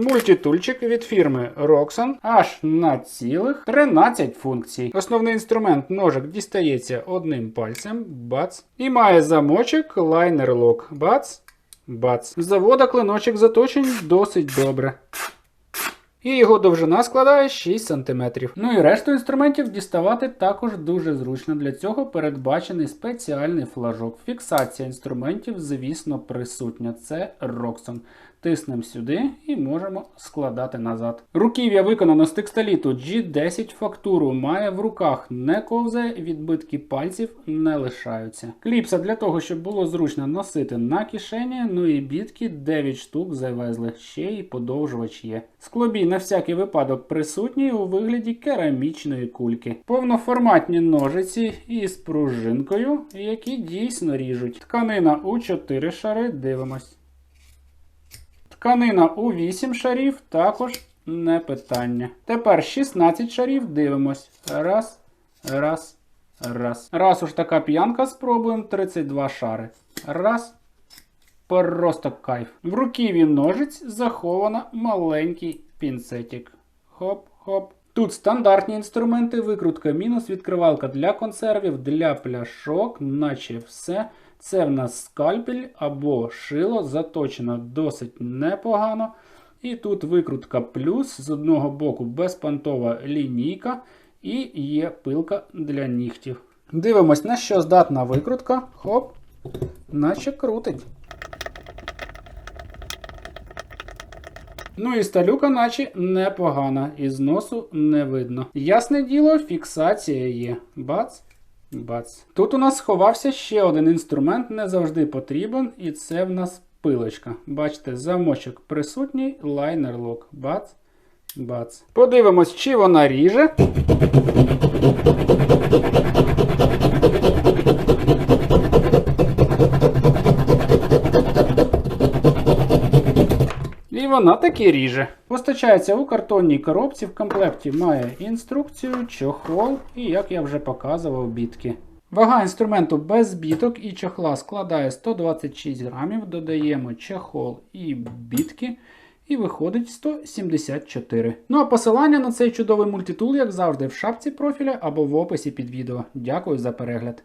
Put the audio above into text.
Мультитульчик від фірми Roxxon аж на цілих 13 функцій. Основний інструмент ножик дістається одним пальцем, бац. І має замочок лайнер лок. Бац, бац. З завода клиночок заточений досить добре. І його довжина складає 6 см. Ну і решту інструментів діставати також дуже зручно. Для цього передбачений спеціальний флажок. Фіксація інструментів, звісно, присутня. Це Roxxon. Тиснемо сюди і можемо складати назад. Руків'я виконано з текстоліту G10 фактуру. Має в руках не ковзає, відбитки пальців не лишаються. Кліпса для того, щоб було зручно носити на кишені. Ну і бітки 9 штук завезли. Ще й подовжувач є. Склобій на всякий випадок присутній у вигляді керамічної кульки. Повноформатні ножиці із пружинкою, які дійсно ріжуть. Тканина у 4 шари. Дивимось. Тканина у 8 шарів також не питання. Тепер 16 шарів дивимось. Раз, раз, раз. Раз уж така п'янка, спробуємо 32 шари. Раз. Просто кайф. В руківі ножиць заховано маленький пінцетик. Хоп-хоп. Тут стандартні інструменти, викрутка мінус, відкривалка для консервів, для пляшок, наче все. Це в нас скальпель або шило, заточено досить непогано. І тут викрутка плюс, з одного боку безпантова лінійка і є пилка для нігтів. Дивимось, на що здатна викрутка. Хоп, наче крутить. Ну і сталюка, наче непогана, і зносу не видно. Ясне діло, фіксація є. Бац. Бац. Тут у нас сховався ще один інструмент, не завжди потрібен, і це в нас пилочка. Бачите, замочок присутній, лайнер лок. Бац. Бац. Подивимось, чи вона ріже. І вона таки ріже. Постачається у картонній коробці. В комплекті має інструкцію, чохол і, як я вже показував, бітки. Вага інструменту без біток і чохла складає 126 грамів. Додаємо чехол і бітки. І виходить 174. Ну а посилання на цей чудовий мультитул, як завжди, в шапці профіля або в описі під відео. Дякую за перегляд.